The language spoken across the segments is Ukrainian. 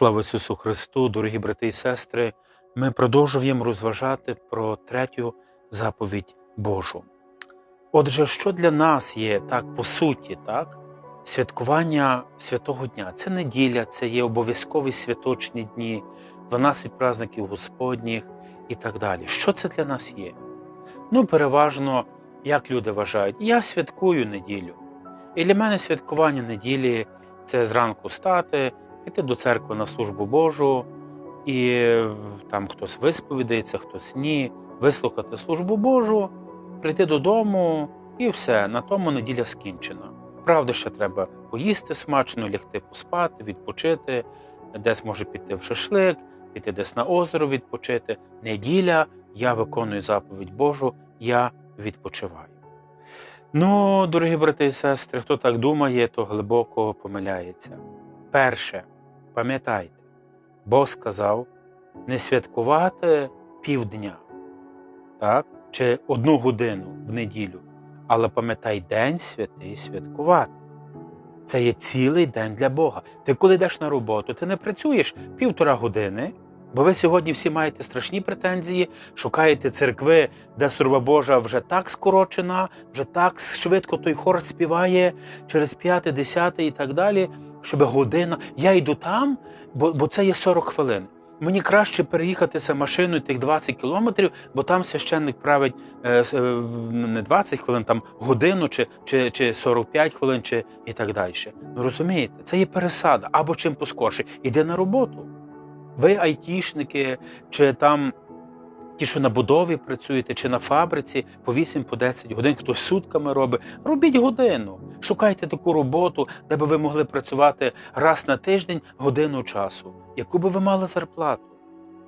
Слава Ісусу Христу, дорогі брати і сестри! Ми продовжуємо розважати про третю заповідь Божу. Отже, що для нас є так по суті, так? Святкування святого дня це неділя, це є обов'язкові святочні дні, 12 праздників Господніх і так далі. Що це для нас є? Ну, переважно, як люди вважають, я святкую неділю. І для мене святкування неділі це зранку стати, піти до церкви на службу Божу, і там хтось висповідається, хтось ні, вислухати службу Божу, прийти додому і все, на тому неділя скінчена. Правда, ще треба поїсти смачно, лягти поспати, відпочити, десь може піти в шашлик, піти десь на озеро відпочити. Неділя я виконую заповідь Божу, я відпочиваю. Ну, дорогі брати і сестри, хто так думає, то глибоко помиляється. Перше, пам'ятайте, Бог сказав не святкувати півдня, так? чи одну годину в неділю, але пам'ятай день святий святкувати. Це є цілий день для Бога. Ти коли йдеш на роботу, ти не працюєш півтора години, бо ви сьогодні всі маєте страшні претензії, шукаєте церкви, де служба Божа вже так скорочена, вже так швидко той хор співає через п'яте, десяте і так далі, щоб година. Я йду там, бо, бо це є 40 хвилин. Мені краще переїхатися машиною тих 20 кілометрів, бо там священник править е, е, не 20 хвилин, там годину чи, чи, чи 45 хвилин, чи і так далі. Ну розумієте, це є пересада або чим поскорше. Іди на роботу. Ви айтішники, чи там ті, що на будові працюєте, чи на фабриці по 8 по 10 годин, хтось сутками робить. Робіть годину. Шукайте таку роботу, де би ви могли працювати раз на тиждень годину часу, яку би ви мали зарплату.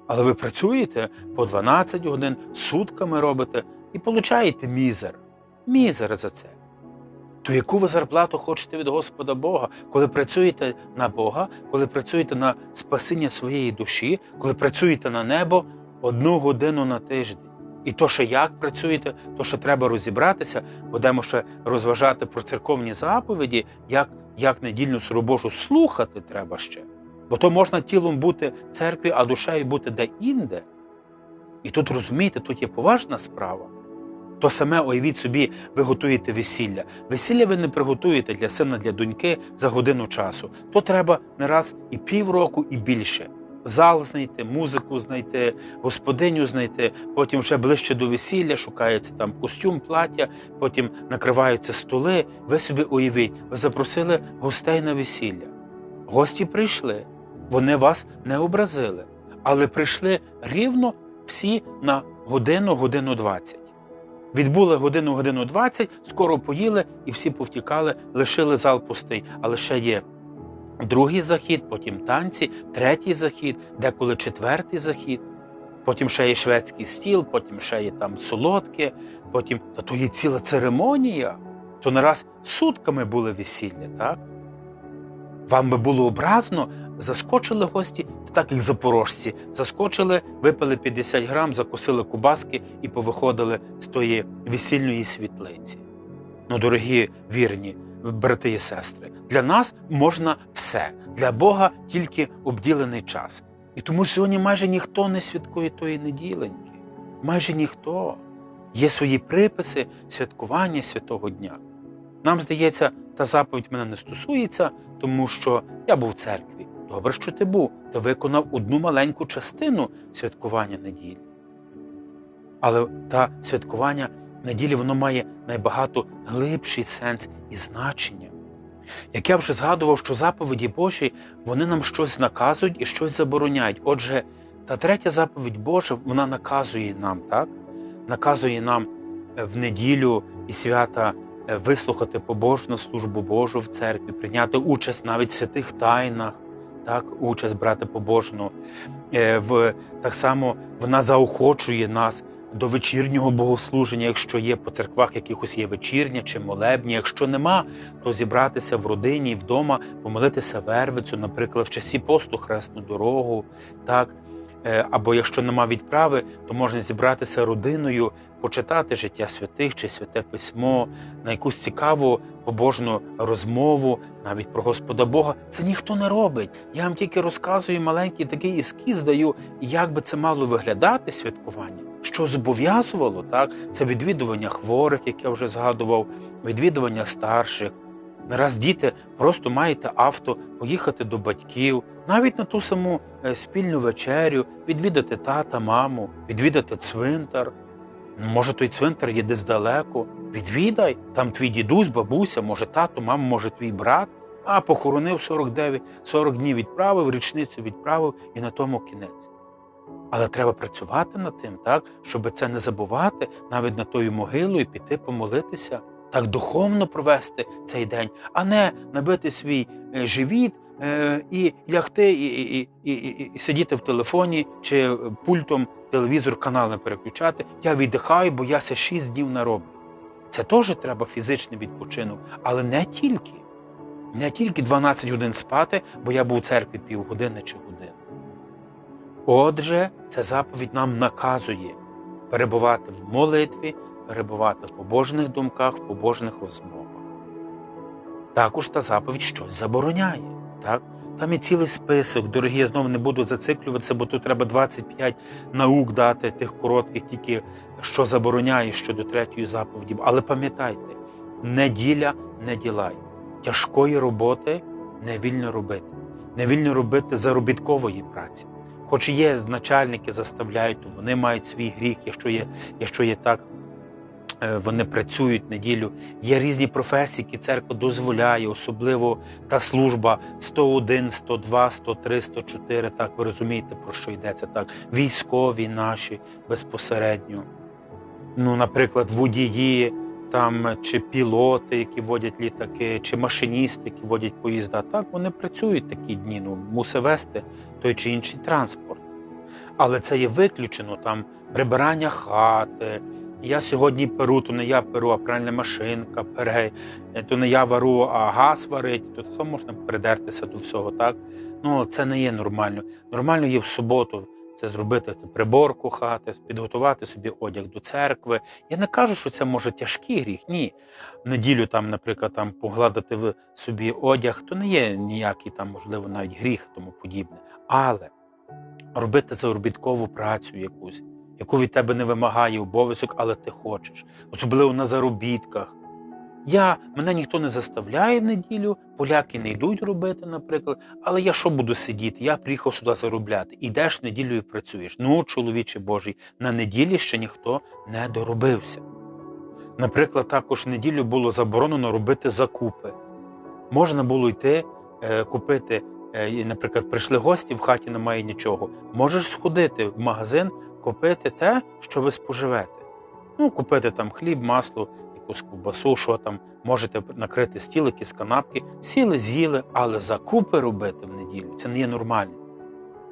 Але ви працюєте по 12 годин, сутками робите і получаєте мізер. Мізер за це. То яку ви зарплату хочете від Господа Бога, коли працюєте на Бога, коли працюєте на спасіння своєї душі, коли працюєте на небо одну годину на тиждень? І то, що як працюєте, то що треба розібратися, будемо ще розважати про церковні заповіді, як, як недільну службу Божу слухати треба ще. Бо то можна тілом бути церкві, а душею бути де-інде. І тут розумієте, тут є поважна справа. То саме уявіть собі, ви готуєте весілля. Весілля ви не приготуєте для сина, для доньки за годину часу. То треба не раз і півроку, і більше. Зал знайти, музику знайти, господиню знайти, потім вже ближче до весілля шукається там костюм, плаття, потім накриваються столи. Ви собі уявіть, ви запросили гостей на весілля. Гості прийшли, вони вас не образили, але прийшли рівно всі на годину, годину 20. Відбули годину, годину 20, скоро поїли і всі повтікали, лишили зал пустий. Але ще є другий захід, потім танці, третій захід, деколи четвертий захід. Потім ще є шведський стіл, потім ще є там солодке, потім та то є ціла церемонія. То не раз сутками були весілля, так? Вам би було образно, заскочили гості, так як запорожці, заскочили, випили 50 грам, закусили кубаски і повиходили з тої весільної світлиці. Ну, дорогі вірні брати і сестри, для нас можна все, для Бога тільки обділений час. І тому сьогодні майже ніхто не святкує тої неділеньки. Майже ніхто. Є свої приписи святкування святого дня. Нам здається, та заповідь мене не стосується, тому що я був в церкві. Добре, що ти був, ти виконав одну маленьку частину святкування неділі. Але та святкування неділі воно має найбагато глибший сенс і значення. Як я вже згадував, що заповіді Божі вони нам щось наказують і щось забороняють. Отже, та третя заповідь Божа вона наказує нам, так? Наказує нам е, в неділю і свята е, вислухати побожну службу Божу в церкві, прийняти участь навіть в святих тайнах, так, участь брати побожну. Е, В, так само вона заохочує нас до вечірнього богослуження, якщо є по церквах якихось є вечірня чи молебні. Якщо нема, то зібратися в родині вдома, помолитися вервицю, наприклад, в часі посту хресну дорогу. Так. Е, Або якщо нема відправи, то можна зібратися родиною, почитати життя святих чи святе письмо, на якусь цікаву побожну розмову, навіть про Господа Бога. Це ніхто не робить. Я вам тільки розказую маленький такий ескіз даю, як би це мало виглядати святкування, що зобов'язувало, так? Це відвідування хворих, як я вже згадував, відвідування старших. Не раз діти просто маєте авто, поїхати до батьків, навіть на ту саму е, спільну вечерю, відвідати тата, маму, відвідати цвинтар. Може, той цвинтар є десь далеко. Відвідай, там твій дідусь, бабуся, може тато, мама, може твій брат. А похоронив 49, 40 днів відправив, річницю відправив і на тому кінець. Але треба працювати над тим, так, щоб це не забувати, навіть на тою могилу і піти помолитися, так духовно провести цей день, а не набити свій е, живіт е, і лягти і, і, і, і, і сидіти в телефоні чи пультом телевізор канал переключати. Я віддихаю, бо я це 6 днів нароблю. Це теж треба фізичний відпочинок, але не тільки. Не тільки 12 годин спати, бо я був у церкві півгодини чи години. Отже, ця заповідь нам наказує перебувати в молитві, перебувати в побожних думках, в побожних розмовах. Також та заповідь щось забороняє. Так? Там є цілий список, дорогі, я знову не буду зациклюватися, бо тут треба 25 наук дати тих коротких, тільки що забороняє щодо третьої заповіді. Але пам'ятайте, неділя не ділай. Тяжкої роботи не вільно робити, не вільно робити заробіткової праці. Хоч є начальники, заставляють, то вони мають свій гріх, якщо є, якщо є так, е, вони працюють неділю. Є різні професії, які церква дозволяє, особливо та служба 101, 102, 103, 104, Так ви розумієте, про що йдеться так. Військові наші безпосередньо. Ну, наприклад, водії там чи пілоти, які водять літаки, чи машиністи, які водять поїзда. Так вони працюють такі дні. Ну мусить вести той чи інший транспорт. Але це є виключено там прибирання хати. Я сьогодні перу, то не я перу, а пральна машинка пере, то не я вару, а газ варить, то це можна придертися до всього, так? Ну це не є нормально. Нормально є в суботу це зробити приборку хати, підготувати собі одяг до церкви. Я не кажу, що це може тяжкий гріх. Ні. В неділю там, наприклад, там погладити в собі одяг, то не є ніякий там, можливо, навіть гріх тому подібне. Але робити заробіткову працю якусь, яку від тебе не вимагає обов'язок, але ти хочеш, особливо на заробітках. Я, Мене ніхто не заставляє в неділю, поляки не йдуть робити, наприклад. Але я що буду сидіти? Я приїхав сюди заробляти. Ідеш в неділю і працюєш. Ну, чоловіче Божий, на неділі ще ніхто не доробився. Наприклад, також в неділю було заборонено робити закупи. Можна було йти е, купити, е, наприклад, прийшли гості, в хаті немає нічого. Можеш сходити в магазин, купити те, що ви споживете. Ну, купити там хліб, масло якусь ковбасу, що там, можете накрити стіл, якісь канапки, сіли, з'їли, але закупи робити в неділю це не є нормально.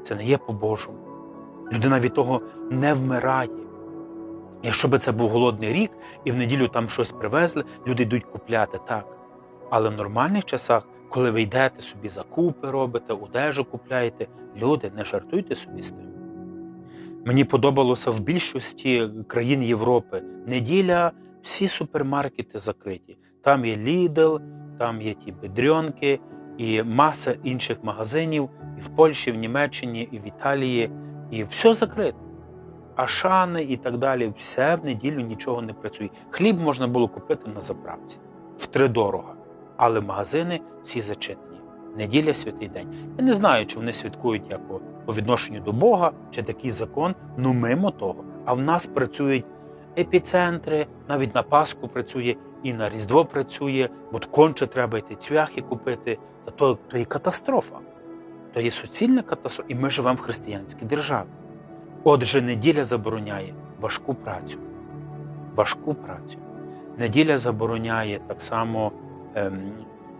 Це не є по-божому. Людина від того не вмирає. Якщо би це був голодний рік і в неділю там щось привезли, люди йдуть купляти так. Але в нормальних часах, коли ви йдете собі закупи робите, одежу купляєте, люди, не жартуйте собі з тим. Мені подобалося в більшості країн Європи неділя всі супермаркети закриті. Там є Lidl, там є ті бедрьонки і маса інших магазинів і в Польщі, в Німеччині, і в Італії, і все закрите. Ашани і так далі, все в неділю нічого не працює. Хліб можна було купити на заправці втридорога, але магазини всі зачинені. Неділя святий день. Я не знаю, чи вони святкують як по відношенню до Бога, чи такий закон, ну мимо того. А в нас працюють епіцентри, навіть на Пасху працює, і на Різдво працює, бо конче треба йти цвяхи купити. Та то, то є катастрофа. То є суцільна катастрофа, і ми живемо в християнській державі. Отже, неділя забороняє важку працю. Важку працю. Неділя забороняє так само ем,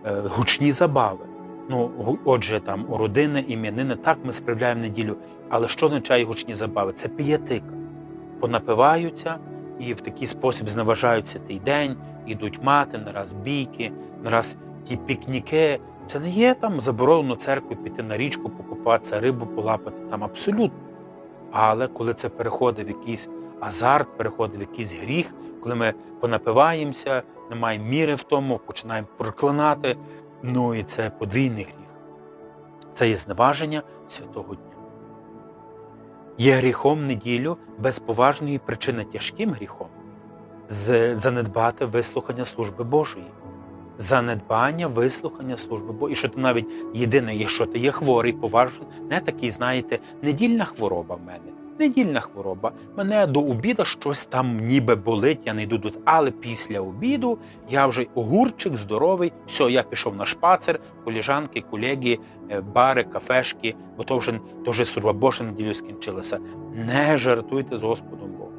е, гучні забави. Ну, отже, там у родини, ім'янини, так ми справляємо неділю. Але що означає гучні забави? Це піятика. Понапиваються і в такий спосіб зневажаються цей день, ідуть мати, нараз бійки, нараз ті пікніки. Це не є там заборонено церкву піти на річку, покупатися, рибу полапати. Там абсолютно. Але коли це переходить в якийсь азарт, переходить в якийсь гріх, коли ми понапиваємося, немає міри в тому, починаємо проклинати, ну і це подвійний гріх. Це є зневаження святого дня. Є гріхом неділю без поважної причини тяжким гріхом занедбати вислухання служби Божої. Занедбання вислухання служби Божої. І що ти навіть єдине, якщо ти є хворий, поважний, не такий, знаєте, недільна хвороба в мене. Недільна хвороба. Мене до обіду щось там ніби болить, я не йду до. Але після обіду я вже огурчик, здоровий, все, я пішов на шпацер, коліжанки, колеги, е, бари, кафешки, бо то вже, то вже служба Божа неділю скінчилася. Не жартуйте з Господом Богом.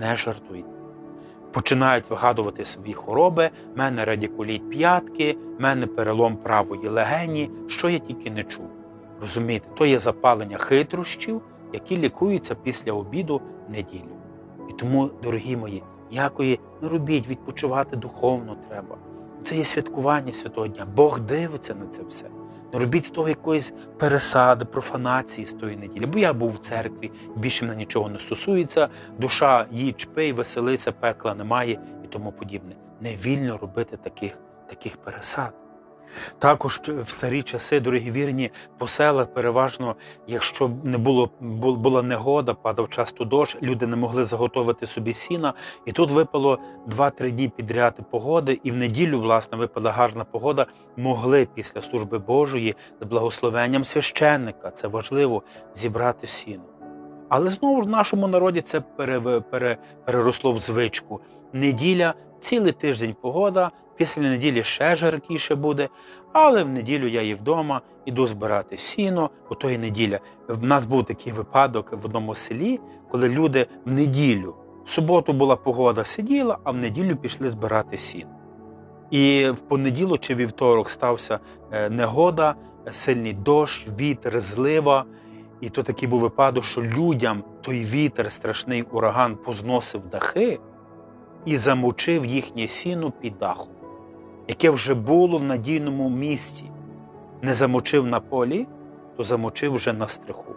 Не жартуйте. Починають вигадувати собі хвороби, в мене радикуліт п'ятки, в мене перелом правої легені, що я тільки не чув. Розумієте, то є запалення хитрощів, які лікуються після обіду в неділю. І тому, дорогі мої, якої не робіть, відпочивати духовно треба. Це є святкування святого дня. Бог дивиться на це все. Не робіть з того якоїсь пересади, профанації з тої неділі. Бо я був в церкві, більше мене нічого не стосується. Душа їдь, пий, веселися, пекла немає і тому подібне. Не вільно робити таких, таких пересад. Також в старі часи, дорогі вірні, по селах переважно, якщо не було була негода, падав часто дощ, люди не могли заготовити собі сіна. І тут випало 2-3 дні підряд погоди, і в неділю, власне, випала гарна погода. Могли після служби Божої з благословенням священника, це важливо, зібрати сіно. Але знову ж в нашому народі це пере, переросло в звичку. Неділя, цілий тиждень погода, після неділі ще жаркіше буде, але в неділю я і вдома іду збирати сіно, бо то і неділя. В нас був такий випадок в одному селі, коли люди в неділю, в суботу була погода, сиділа, а в неділю пішли збирати сіно. І в понеділок чи вівторок стався е, негода, сильний дощ, вітер, злива. І то такий був випадок, що людям той вітер, страшний ураган позносив дахи і замочив їхнє сіно під дахом, яке вже було в надійному місці. Не замочив на полі, то замочив вже на стриху.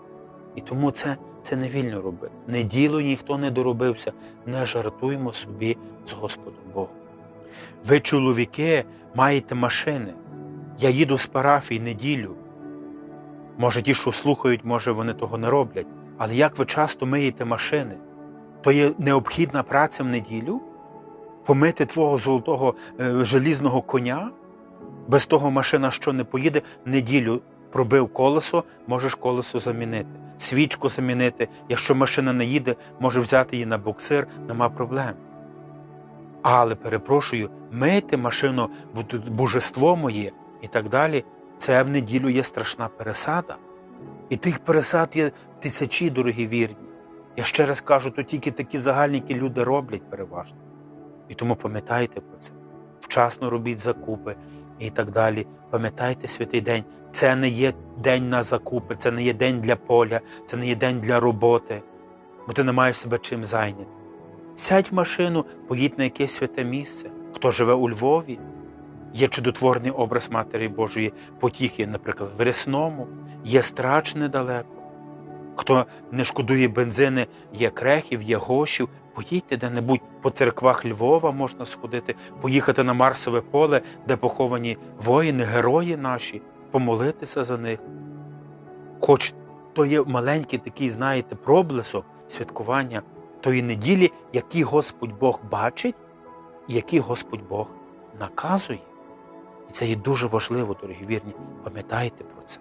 І тому це, це не вільно робити. Неділо ніхто не доробився. Не жартуймо собі з Господом Богом. Ви, чоловіки, маєте машини. Я їду з парафії неділю. Може, ті, що слухають, може, вони того не роблять. Але як ви часто миєте машини, то є необхідна праця в неділю помити твого золотого е, желізного коня. Без того машина, що не поїде, неділю пробив колесо, можеш колесо замінити. Свічку замінити. Якщо машина не їде, може взяти її на буксир, нема проблем. Але перепрошую, мити машину, божество моє і так далі. Це в неділю є страшна пересада. І тих пересад є тисячі, дорогі вірні. Я ще раз кажу, то тільки такі загальники люди роблять переважно. І тому пам'ятайте про це. Вчасно робіть закупи і так далі. Пам'ятайте святий день. Це не є день на закупи, це не є день для поля, це не є день для роботи, бо ти не маєш себе чим зайняти. Сядь в машину, поїдь на якесь святе місце. Хто живе у Львові, є чудотворний образ Матері Божої потіхи, наприклад, в Рясному, є страч недалеко. Хто не шкодує бензини, є крехів, є гошів, поїдьте де-небудь по церквах Львова можна сходити, поїхати на Марсове поле, де поховані воїни, герої наші, помолитися за них. Хоч то є маленький такий, знаєте, проблисок святкування тої неділі, який Господь Бог бачить і який Господь Бог наказує. І це є дуже важливо, дорогі вірні. Пам'ятайте про це.